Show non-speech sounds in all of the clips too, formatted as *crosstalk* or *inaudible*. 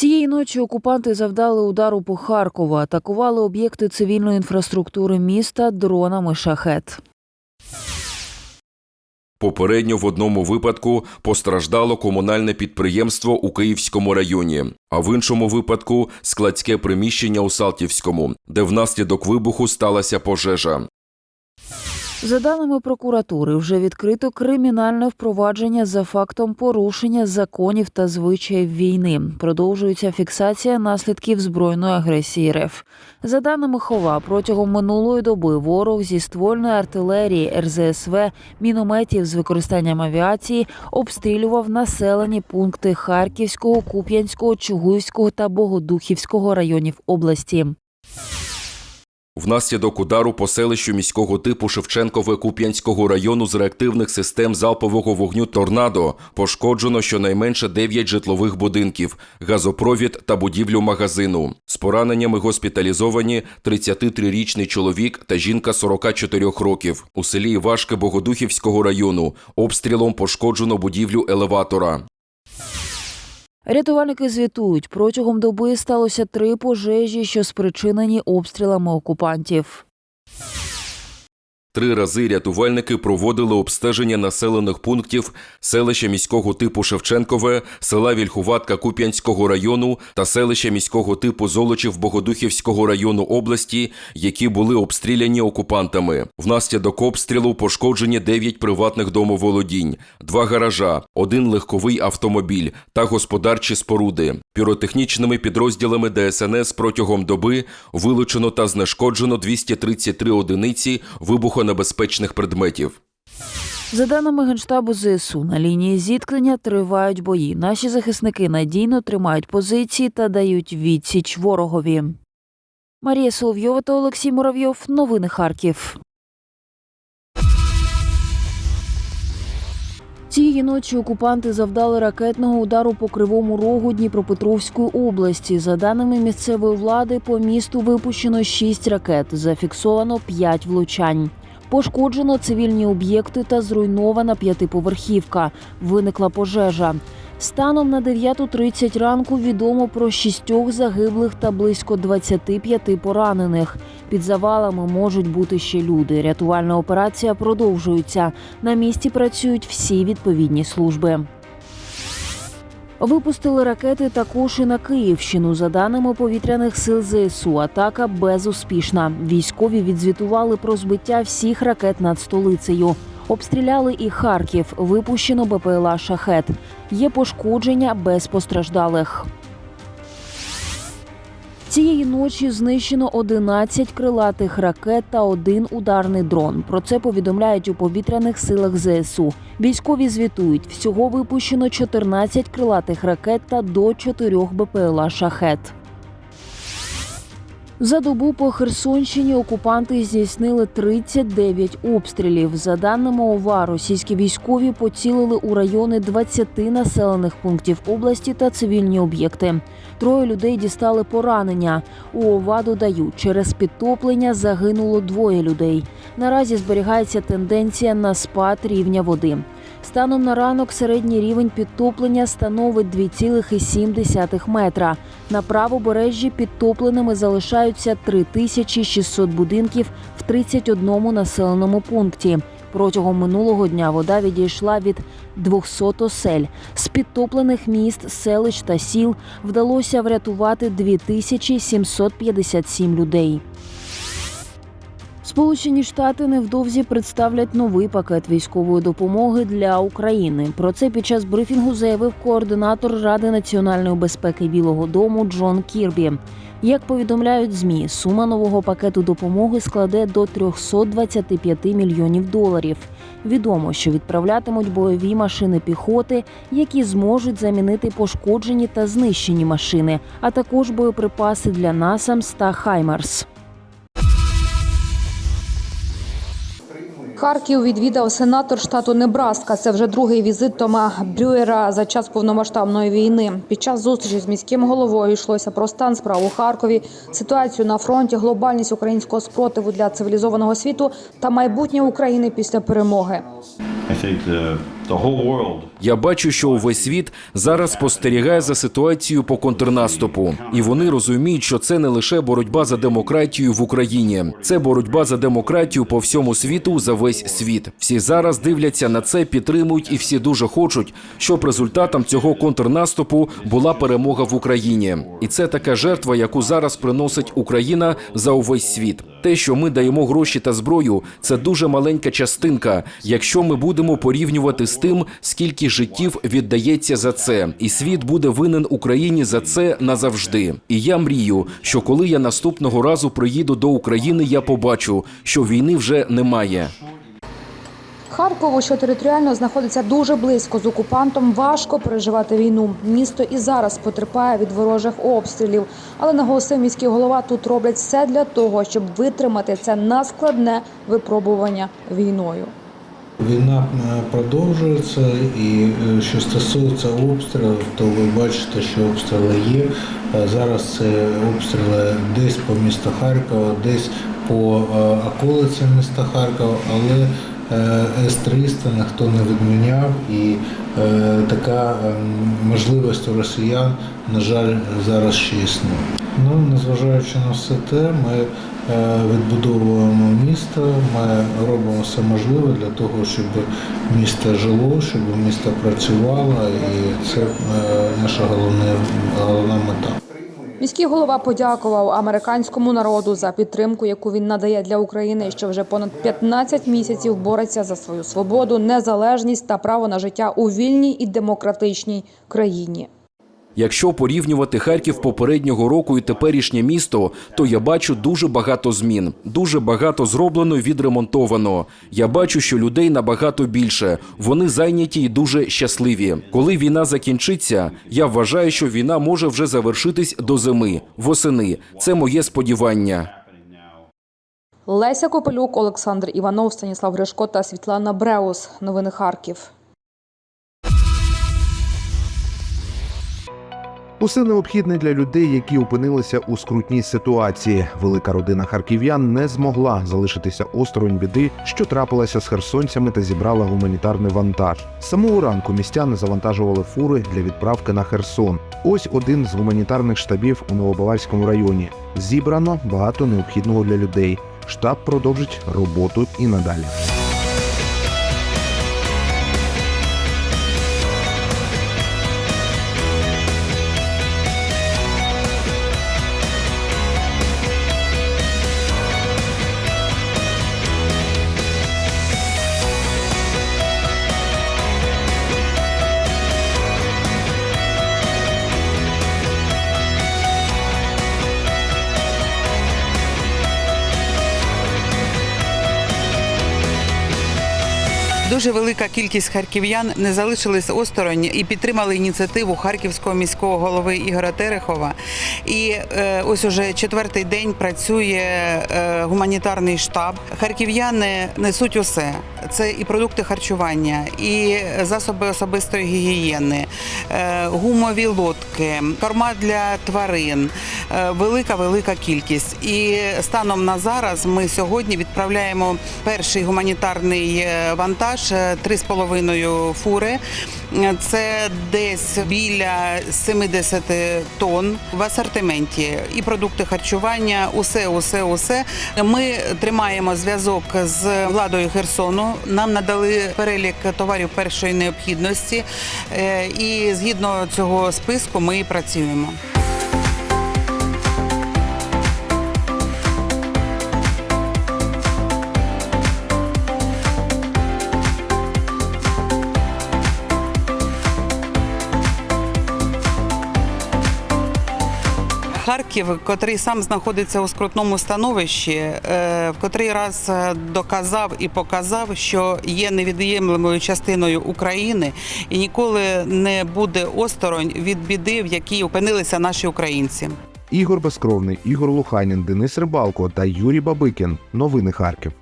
Цієї ночі окупанти завдали удару по Харкову, атакували об'єкти цивільної інфраструктури міста дронами шахет. Попередньо в одному випадку постраждало комунальне підприємство у Київському районі, а в іншому випадку складське приміщення у Салтівському, де внаслідок вибуху сталася пожежа. За даними прокуратури, вже відкрито кримінальне впровадження за фактом порушення законів та звичаїв війни. Продовжується фіксація наслідків збройної агресії РФ. За даними Хова, протягом минулої доби ворог зі ствольної артилерії, РЗСВ, мінометів з використанням авіації обстрілював населені пункти Харківського, Куп'янського, Чугуївського та Богодухівського районів області. Внаслідок удару по селищу міського типу Шевченкове Куп'янського району з реактивних систем залпового вогню Торнадо пошкоджено щонайменше 9 житлових будинків, газопровід та будівлю магазину. З пораненнями госпіталізовані 33-річний чоловік та жінка 44 років. У селі Івашки Богодухівського району обстрілом пошкоджено будівлю елеватора. Рятувальники звітують, протягом доби сталося три пожежі, що спричинені обстрілами окупантів. Три рази рятувальники проводили обстеження населених пунктів селища міського типу Шевченкове, села Вільхуватка Куп'янського району та селища міського типу Золочів Богодухівського району області, які були обстріляні окупантами. Внаслідок обстрілу пошкоджені 9 приватних домоволодінь, два гаража, один легковий автомобіль та господарчі споруди. Піротехнічними підрозділами ДСНС протягом доби вилучено та знешкоджено 233 одиниці вибухонебезпечних предметів. За даними генштабу ЗСУ, на лінії зіткнення тривають бої. Наші захисники надійно тримають позиції та дають відсіч ворогові. Марія Соловйова та Олексій Муравйов. Новини Харків. Цієї ночі окупанти завдали ракетного удару по кривому рогу Дніпропетровської області. За даними місцевої влади, по місту випущено 6 ракет, зафіксовано 5 влучань. Пошкоджено цивільні об'єкти та зруйнована п'ятиповерхівка. Виникла пожежа. Станом на 9.30 ранку відомо про шістьох загиблих та близько 25 поранених. Під завалами можуть бути ще люди. Рятувальна операція продовжується. На місці працюють всі відповідні служби. Випустили ракети також і на Київщину. За даними повітряних сил ЗСУ, атака безуспішна. Військові відзвітували про збиття всіх ракет над столицею. Обстріляли і Харків. Випущено БПЛА Шахет. Є пошкодження без постраждалих. Цієї ночі знищено 11 крилатих ракет та один ударний дрон. Про це повідомляють у повітряних силах ЗСУ. Військові звітують, всього випущено 14 крилатих ракет та до 4 БПЛА шахет. За добу по Херсонщині окупанти здійснили 39 обстрілів. За даними ОВА, російські військові поцілили у райони 20 населених пунктів області та цивільні об'єкти. Троє людей дістали поранення. У ОВА додають, через підтоплення загинуло двоє людей. Наразі зберігається тенденція на спад рівня води. Станом на ранок середній рівень підтоплення становить 2,7 метра. На правобережжі підтопленими залишаються 3600 будинків в 31 населеному пункті. Протягом минулого дня вода відійшла від 200 осель. З підтоплених міст, селищ та сіл вдалося врятувати 2757 людей. Сполучені Штати невдовзі представлять новий пакет військової допомоги для України. Про це під час брифінгу заявив координатор Ради національної безпеки Білого Дому Джон Кірбі. Як повідомляють змі, сума нового пакету допомоги складе до 325 мільйонів доларів. Відомо, що відправлятимуть бойові машини піхоти, які зможуть замінити пошкоджені та знищені машини, а також боєприпаси для насамс та Хаймарс. Харків відвідав сенатор штату Небраска. Це вже другий візит Тома Брюєра за час повномасштабної війни. Під час зустрічі з міським головою йшлося про стан справ у Харкові, ситуацію на фронті, глобальність українського спротиву для цивілізованого світу та майбутнє України після перемоги. Я бачу, що увесь світ зараз спостерігає за ситуацією по контрнаступу, і вони розуміють, що це не лише боротьба за демократію в Україні, це боротьба за демократію по всьому світу за весь світ. Всі зараз дивляться на це, підтримують, і всі дуже хочуть, щоб результатом цього контрнаступу була перемога в Україні. І це така жертва, яку зараз приносить Україна за увесь світ. Те, що ми даємо гроші та зброю, це дуже маленька частинка, якщо ми будемо порівнювати з тим, скільки життів віддається за це, і світ буде винен Україні за це назавжди. І я мрію, що коли я наступного разу приїду до України, я побачу, що війни вже немає. Харкову, що територіально знаходиться дуже близько з окупантом, важко переживати війну. Місто і зараз потерпає від ворожих обстрілів. Але наголосив міський голова, тут роблять все для того, щоб витримати це надскладне випробування війною. Війна е, продовжується, і е, що стосується обстрілів, то ви бачите, що обстріли є. Зараз це обстріли десь по місту Харкова, десь по е, околицям міста Харкова, але С-300 ніхто не відміняв, і е, така е, можливість у росіян, на жаль, зараз ще існує. Ну, незважаючи на все те, ми е, відбудовуємо місто, ми робимо все можливе для того, щоб місто жило, щоб місто працювало, і це е, наша головна, головна мета. Міський голова подякував американському народу за підтримку, яку він надає для України, що вже понад 15 місяців бореться за свою свободу, незалежність та право на життя у вільній і демократичній країні. Якщо порівнювати Харків попереднього року і теперішнє місто, то я бачу дуже багато змін. Дуже багато зроблено і відремонтовано. Я бачу, що людей набагато більше. Вони зайняті і дуже щасливі. Коли війна закінчиться, я вважаю, що війна може вже завершитись до зими, восени. Це моє сподівання. Леся Копелюк, Олександр Іванов, Станіслав Гришко та Світлана Бреус. Новини Харків. Усе необхідне для людей, які опинилися у скрутній ситуації. Велика родина харків'ян не змогла залишитися осторонь біди, що трапилася з херсонцями та зібрала гуманітарний вантаж. З Самого ранку містяни завантажували фури для відправки на Херсон. Ось один з гуманітарних штабів у Новобаварському районі. Зібрано багато необхідного для людей. Штаб продовжить роботу і надалі. Дуже велика кількість харків'ян не залишились осторонь і підтримали ініціативу харківського міського голови Ігоря Терехова. І е, ось уже четвертий день працює е, гуманітарний штаб. Харків'яни несуть усе. Це і продукти харчування, і засоби особистої гігієни, е, гумові лодки, корма для тварин. Велика велика кількість. І станом на зараз ми сьогодні відправляємо перший гуманітарний вантаж е, 3,5 фури. Це десь біля 70 тонн в асортименті і продукти харчування. Усе, усе, усе. Ми тримаємо зв'язок з владою Херсону. Нам надали перелік товарів першої необхідності, Е, і згідно цього списку ми працюємо. Харків, котрий сам знаходиться у скрутному становищі, е, в котрий раз е, доказав і показав, що є невід'ємлемою частиною України і ніколи не буде осторонь від біди, в якій опинилися наші українці. Ігор Безкровний, Ігор Луханін, Денис Рибалко та Юрій Бабикін. Новини Харків.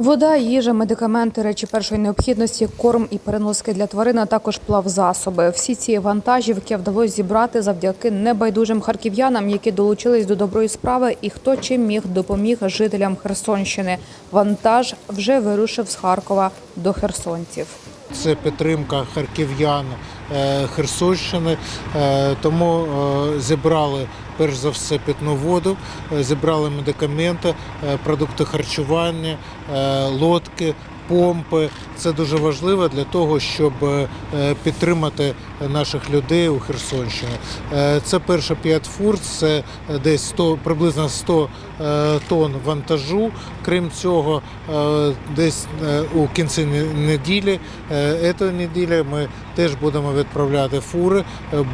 Вода, їжа, медикаменти, речі першої необхідності, корм і переноски для тварин, а також плавзасоби. Всі ці вантажівки вдалося зібрати завдяки небайдужим харків'янам, які долучились до доброї справи, і хто чим міг допоміг жителям Херсонщини. Вантаж вже вирушив з Харкова до херсонців. Це підтримка харків'ян е, Херсонщини, Е, тому е, зібрали перш за все питну воду, зібрали медикаменти, продукти харчування, лодки. Помпи це дуже важливо для того, щоб підтримати наших людей у Херсонщині. Е, Це перше 5 фур, це десь 100, приблизно 100 е, тонн вантажу. Крім цього, е, десь у кінці неділі цієї неділі ми теж будемо відправляти фури,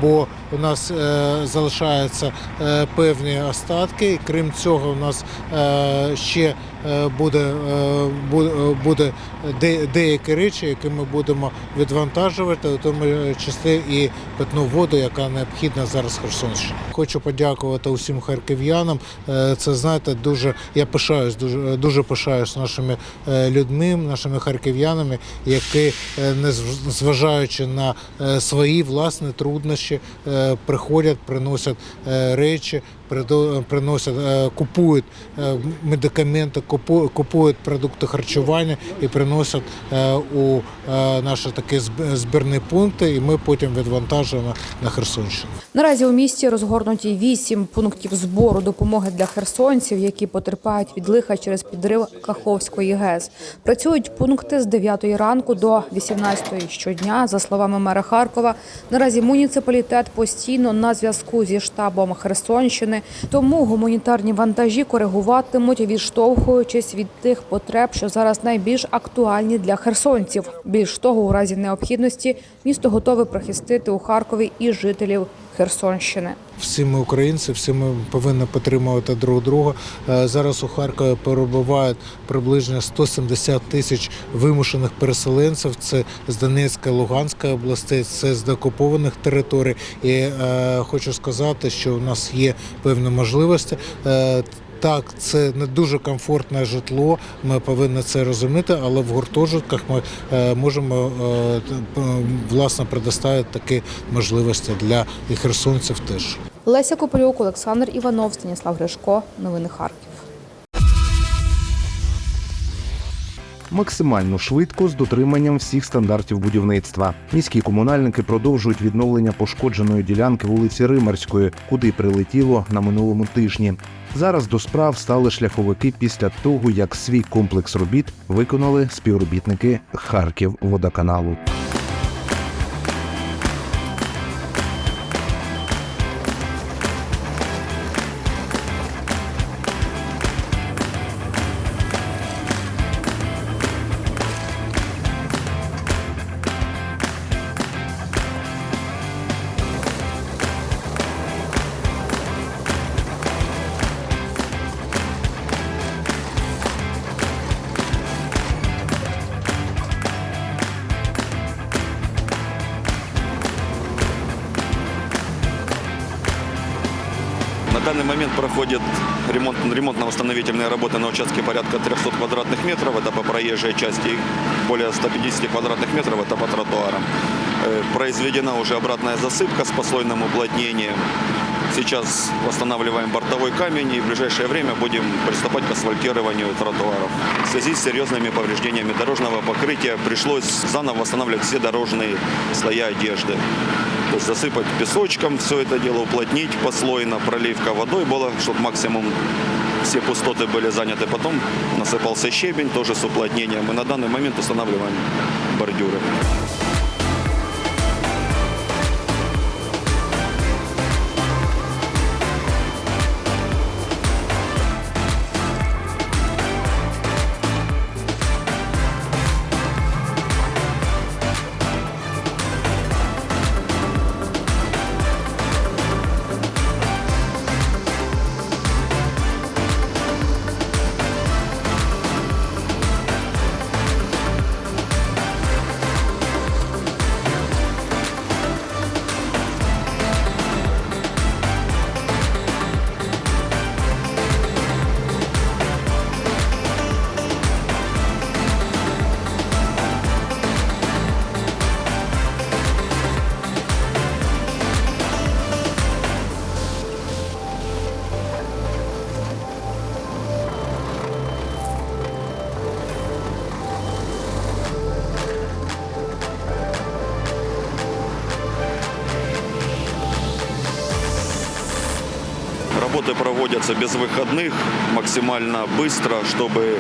бо у нас залишаються певні остатки. Крім цього, у нас ще буде, бу- буде деякі речі, які ми будемо відвантажувати, у тому числі і питну воду, яка необхідна зараз Херсонщині. Хочу подякувати усім харків'янам. Е, Це знаєте, дуже я пишаюсь, дуже дуже пишаюсь нашими е, людьми, нашими харків'янами, які, не незважаючи на е, свої власні труднощі, е, приходять, приносять е, речі, приносять, е, купують е, медикаменти, купу- купують продукти харчування і приносять е, у наші такі зб- збірні пункти, і ми потім відвантажуємо на Херсонщину. Наразі у місті розгорнуті вісім пунктів збору допомоги для херсонців, які потерпають від лиха через підрив Каховської ГЕС. Працюють пункти з 9 ранку до 18 щодня. За словами мера Харкова, наразі муніципалітет постійно на зв'язку зі штабом Херсонщини, тому гуманітарні вантажі коригуватимуть, відштовхуючись від тих потреб, що зараз найбільш актуальні для херсонців. Більш того, у разі необхідності місто готове прихистити у Харкові і жителів Херсонщини. Всі ми українці, всі ми повинні підтримувати друг друга. Е, Зараз у Харкові перебувають приблизно 170 тисяч вимушених переселенців. Це з Донецької, Луганської областей, це з докупованих територій. І е, хочу сказати, що у нас є певні можливості. Е, так, це не дуже комфортне житло. Ми повинні це розуміти, але в гуртожитках ми е, можемо е, власне предоставити такі можливості для і херсонців теж. Леся Кополюк, Олександр Іванов, Станіслав Гришко. Новини Харків. Максимально швидко з дотриманням всіх стандартів будівництва. Міські комунальники продовжують відновлення пошкодженої ділянки вулиці Римарської, куди прилетіло на минулому тижні. Зараз до справ стали шляховики після того, як свій комплекс робіт виконали співробітники Харків-водоканалу. На ремонтно-восстановительные работы на участке порядка 300 квадратных метров. Это по проезжей части. Более 150 квадратных метров это по тротуарам. Э, Произведена уже обратная засыпка с послойным уплотнением. Сейчас восстанавливаем бортовой камень и в ближайшее время будем приступать к асфальтированию тротуаров. В связи с серьезными повреждениями дорожного покрытия пришлось заново восстанавливать все дорожные слоя одежды. То есть засыпать песочком все это дело, уплотнить послойно, проливка водой была, чтобы максимум все пустоты были заняты. Потом насыпался щебень, тоже с уплотнением. И на данный момент устанавливаем бордюры. проводятся без выходных, максимально быстро, чтобы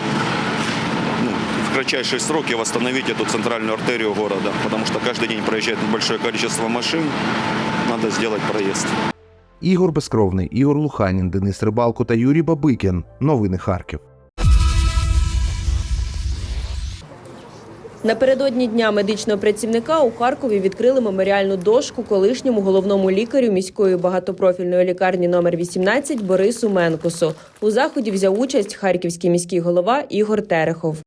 ну, в кратчайшие сроки восстановить эту центральную артерию города. Потому что каждый день проезжает большое количество машин, надо сделать проезд. Ігор Безкровний, Ігор Луханін, Денис Рибалко та Юрій Бабикін. Новини Харків. Напередодні дня медичного працівника у Харкові відкрили меморіальну дошку колишньому головному лікарю міської багатопрофільної лікарні номер 18 Борису Менкусу. У заході взяв участь харківський міський голова Ігор Терехов.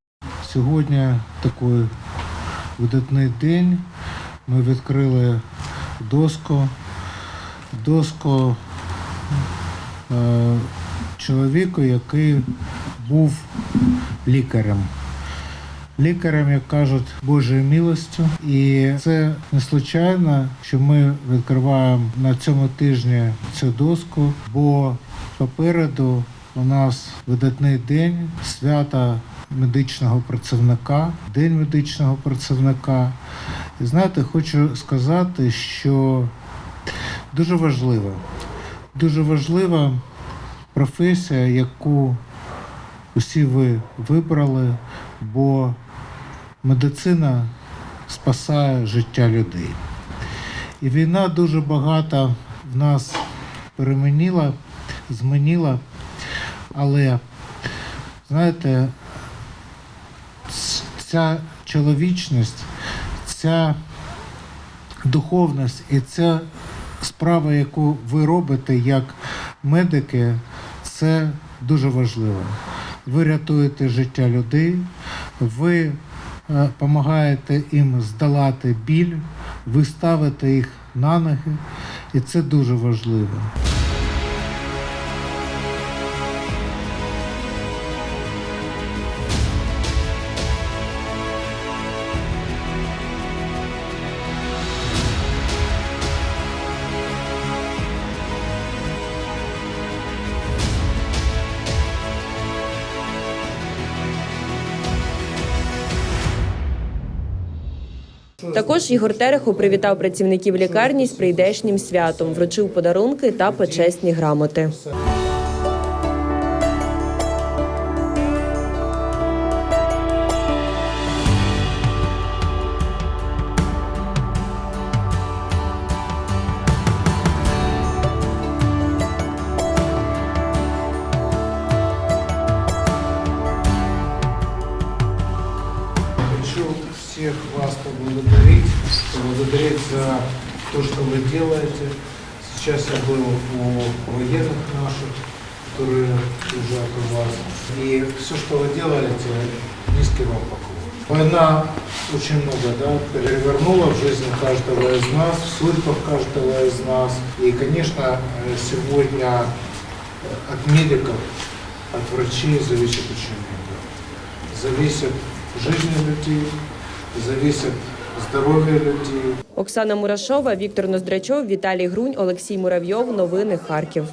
Сьогодні такий видатний день. Ми відкрили доску. Доску е, чоловіку, який був лікарем. Лікарем, як кажуть, Божою милостю. І це не случайно, що ми відкриваємо на цьому тижні цю доску, бо попереду у нас видатний день свята медичного працівника, день медичного працівника. І знаєте, хочу сказати, що дуже важлива, дуже важлива професія, яку усі ви вибрали, бо медицина спасає життя людей. І війна дуже багато в нас перемінила, змінила, але знаєте, ця чоловічність, ця духовність і ця справа, яку ви робите як медики, це дуже важливо. Ви рятуєте життя людей, ви допомагаєте їм здолати біль, ви ставите їх на ноги, і це дуже важливо. Також Ігор Терехов привітав працівників лікарні з прийдешнім святом, вручив подарунки та почесні грамоти. Был у военных наших, которые лежат у вас. И все, что вы делаете, низкий вам поклон. Война очень много да, перевернула в жизни каждого из нас, в судьбах каждого из нас. И, конечно, э, сегодня от медиков, от врачей зависит очень много. Зависит жизни людей, зависит здоровье людей. Оксана Мурашова, Віктор Ноздрачов, Віталій Грунь, Олексій Муравйов. Новини Харків.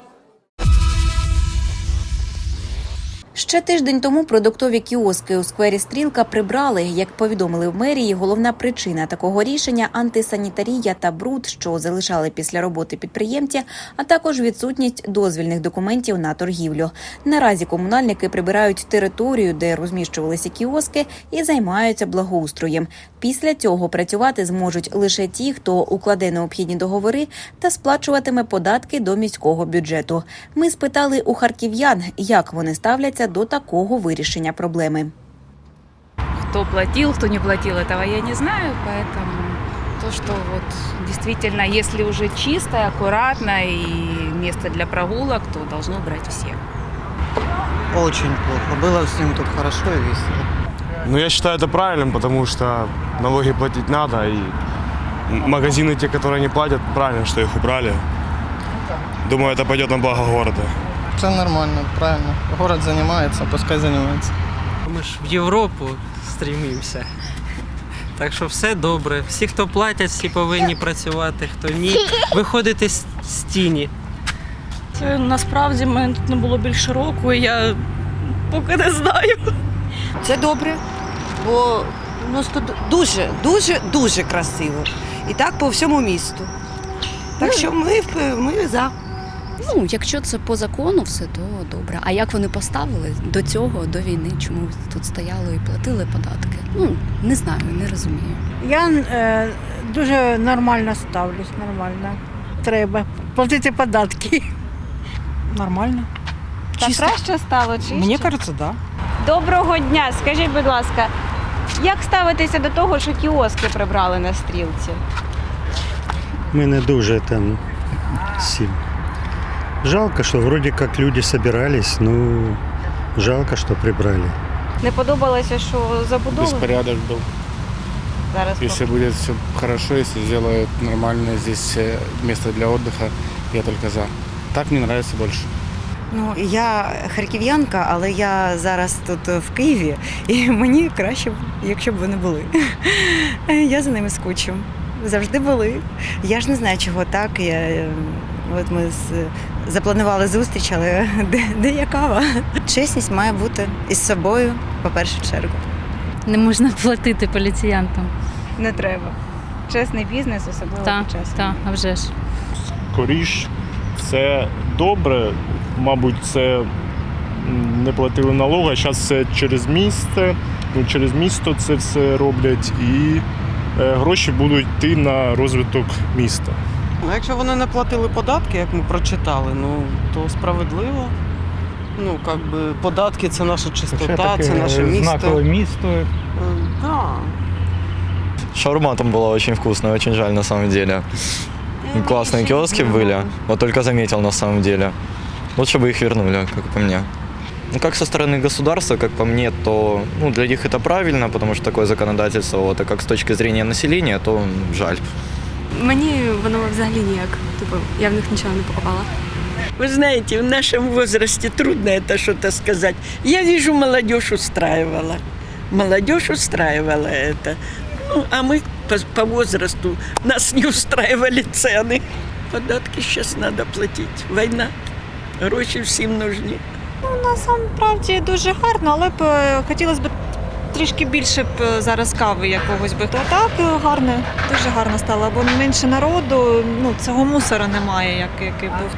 Ще тиждень тому продуктові кіоски у сквері Стрілка прибрали. Як повідомили в мерії, головна причина такого рішення антисанітарія та бруд, що залишали після роботи підприємці, а також відсутність дозвільних документів на торгівлю. Наразі комунальники прибирають територію, де розміщувалися кіоски, і займаються благоустроєм. Після цього працювати зможуть лише ті, хто укладе необхідні договори та сплачуватиме податки до міського бюджету. Ми спитали у харків'ян, як вони ставляться до такого вирішення проблеми. Кто платил, кто не платил, этого я не знаю, поэтому то, что вот действительно, если уже чисто, аккуратно и место для прогулок, то должно брать все. Очень плохо. Было всем тут хорошо и весело. Ну, я считаю это правильным, потому что налоги платить надо, и м- магазины, те, которые не платят, правильно, что их убрали. Думаю, это пойдет на благо города. Все нормально, правильно. Город занимается, пускай занимается. Ми ж в Європу стрімимося. Так що все добре. Всі, хто платять, всі повинні працювати, хто ні, виходити з з тіні. Це насправді в мене тут не було більше року, і я поки не знаю. Це добре, бо у нас тут дуже, дуже, дуже красиво. І так по всьому місту. Так що ми, ми за. Ну, якщо це по закону, все то добре. А як вони поставили до цього, до війни, чому тут стояли і платили податки? Ну не знаю, не розумію. Я е, дуже нормально ставлюсь, нормально. Треба платити податки. Нормально. Та краще стало чи Мені що? кажется, да. Доброго дня. Скажіть, будь ласка, як ставитеся до того, що кіоски прибрали на стрілці? Мы не дуже там сильно. Жалко, что вроде как люди собирались, но жалко, что прибрали. Не подобалося, що забудови Беспорядок был. зараз Если будет все хорошо, если сделают нормально здесь э, место для отдыха, я только за. Так мне нравится больше. Ну, я харків'янка, але я зараз тут в Києві, і мені краще, б, якщо б вони були. *laughs* Я за ними скучу. Завжди були. Я ж не знаю, чого так. Я, е, от ми з, запланували зустріч, але *laughs* де, де я кава? Чесність має бути із собою, по першу чергу. Не можна платити поліціянтам. не треба. Чесний бізнес, особливо Так, під час. так, а вже ж. Коріш, це добре. Мабуть, це не платили налоги, а зараз це через місто. Ну, через місто це все роблять, і е, гроші будуть йти на розвиток міста. Ну, якщо вони не платили податки, як ми прочитали, ну то справедливо. Ну, як би податки це наша чистота, це наше місто. місто. Е, Да. Шаурма там была очень вкусная, очень жаль на самом деле. Классные киоски были, вот только заметил на самом деле. Лучше бы их вернули, как по мне. Ну, как со стороны государства, как по мне, то ну, для них это правильно, потому что такое законодательство, вот, а как с точки зрения населения, то м, жаль. Мені воно взагалі ніяк. Типу, я в них нічого не покупала. Вы знаете, в нашем возрасте трудно это что-то сказать. Я вижу, молодежь устраивала. Молодежь устраивала это. Ну, а мы по, по возрасту нас не устраивали цены. Податки сейчас надо платить. Война. Гроші всім нужні. Ну, насправді дуже гарно, але б е, хотілося б трішки більше б е, зараз кави якогось би. То так гарне, дуже гарно стало, бо менше народу, ну цього мусора немає, як, який був.